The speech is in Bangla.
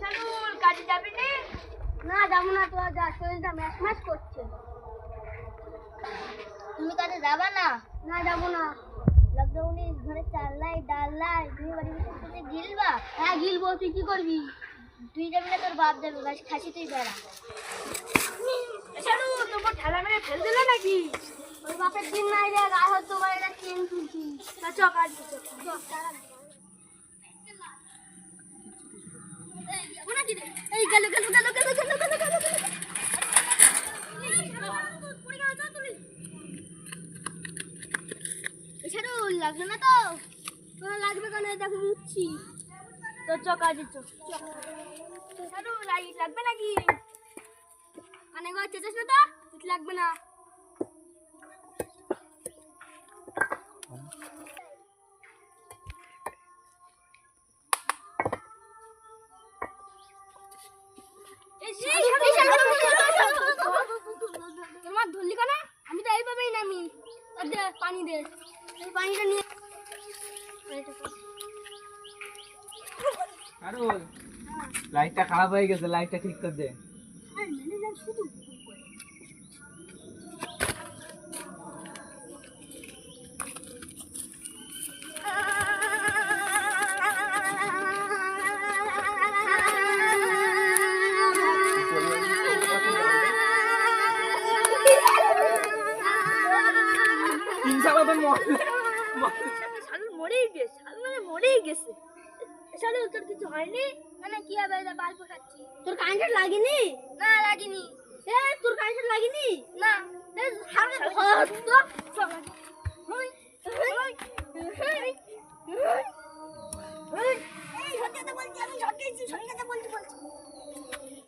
শানুল কাজে যাবি নি? না যাব না তোর যা শরীরটা ম্যাচ ম্যাচ করছে। তুমি কাজে যাবা না? না যাব না। লকডাউনে ঘরে চাল নাই ডাল নাই তুমি বাড়ি ভিতরে গিলবা? হ্যাঁ গিলবো তুই কি করবি? তুই যাবি না তোর বাপ যাবে বাস খাসি তুই বেড়া। শানু তোমার ঠেলা মেরে ফেল দিলে নাকি? ওর বাপের দিন নাই রে গায়ে তোমার এটা চেন তুলছি। চ কাজ এই লাগল না তো? তোর লাগবে কেন? দেখো উঠছি তোর চ কাজে চ লাগবে নাকি? গো চেঁচাস না তো? লাগবে না। দে পানি দে। এই পানিটা নিয়ে লাইটটা খারাপ হয়ে গেছে লাইটটা ঠিক করে দে। তিন তো শালু মরেই গেছে শালু মানে মরেই গেছে। শালু তোর কিছু হয়নি? মানে কি হবে? এটা বাল পোষাচ্ছি তোর কারেন্ট লাগেনি? না লাগেনি। এ তোর কারেন্ট লাগেনি? না। এ শালু তো।